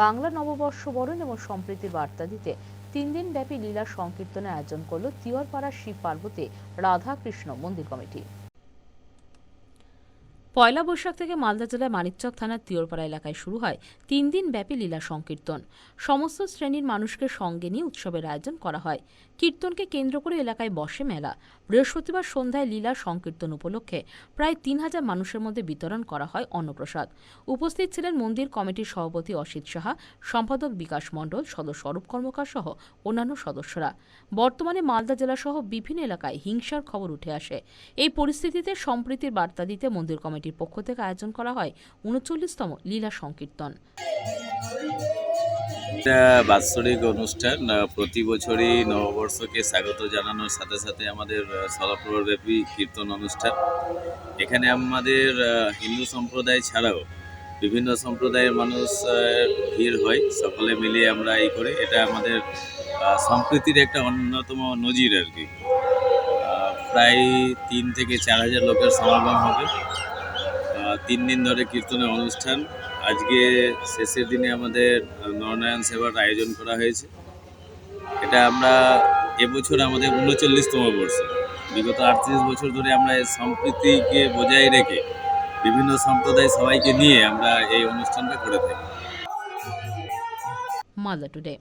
বাংলা নববর্ষ বরণ এবং সম্প্রীতির বার্তা দিতে তিন দিন ব্যাপী লীলা সংকীর্তনের আয়োজন করল তিওয়ারপাড়া শিব পার্বতী রাধা কৃষ্ণ মন্দির কমিটি। পয়লা বৈশাখ থেকে মালদা জেলার মানিকচক থানার তিওরপাড়া এলাকায় শুরু হয় তিন দিন ব্যাপী লীলা সংকীর্তন। সমস্ত শ্রেণির মানুষকে সঙ্গে নিয়ে উৎসবের আয়োজন করা হয়। কীর্তনকে কেন্দ্র করে এলাকায় বসে মেলা। বৃহস্পতিবার সন্ধ্যায় লীলা সংকীর্তন উপলক্ষে প্রায় তিন হাজার মানুষের মধ্যে বিতরণ করা হয় অন্নপ্রসাদ। উপস্থিত ছিলেন মন্দির কমিটির সভাপতি অসিত সাহা, সম্পাদক বিকাশ মণ্ডল, সদস্য অরূপ কর্মকার সহ অন্যান্য সদস্যরা। বর্তমানে মালদা জেলা সহ বিভিন্ন এলাকায় হিংসার খবর উঠে আসে। এই পরিস্থিতিতে সম্প্রীতির বার্তা দিতে মন্দির কমিটির পক্ষ থেকে আয়োজন করা হয় উনচল্লিশতম লীলা সংকীর্তন। এটা বাৎসরিক অনুষ্ঠান। প্রতি বছরই নববর্ষকে স্বাগত জানানোর সাথে সাথে আমাদের সলপ্রহরব্যাপী কীর্তন অনুষ্ঠান। এখানে আমাদের হিন্দু সম্প্রদায় ছাড়াও বিভিন্ন সম্প্রদায়ের মানুষ ভিড় হয়। সকলে মিলিয়ে আমরা এই করি এটা আমাদের সম্প্রীতির একটা অন্যতম নজির আর কি। প্রায় তিন থেকে চার হাজার লোকের সমাগম হবে। তিন দিন ধরে কীর্তনের অনুষ্ঠান। আজকে শেষের দিনে আমাদের নরনারায়ণ সেবার আয়োজন করা হয়েছে। এটা আমরা এবছর আমাদের উনচল্লিশতম বর্ষ। বিগত আটত্রিশ বছর ধরে আমরা এই সম্প্রীতিকে বজায় রেখে বিভিন্ন সম্প্রদায় সবাইকে নিয়ে আমরা এই অনুষ্ঠানটা করে থাকি। মালদা টুডে।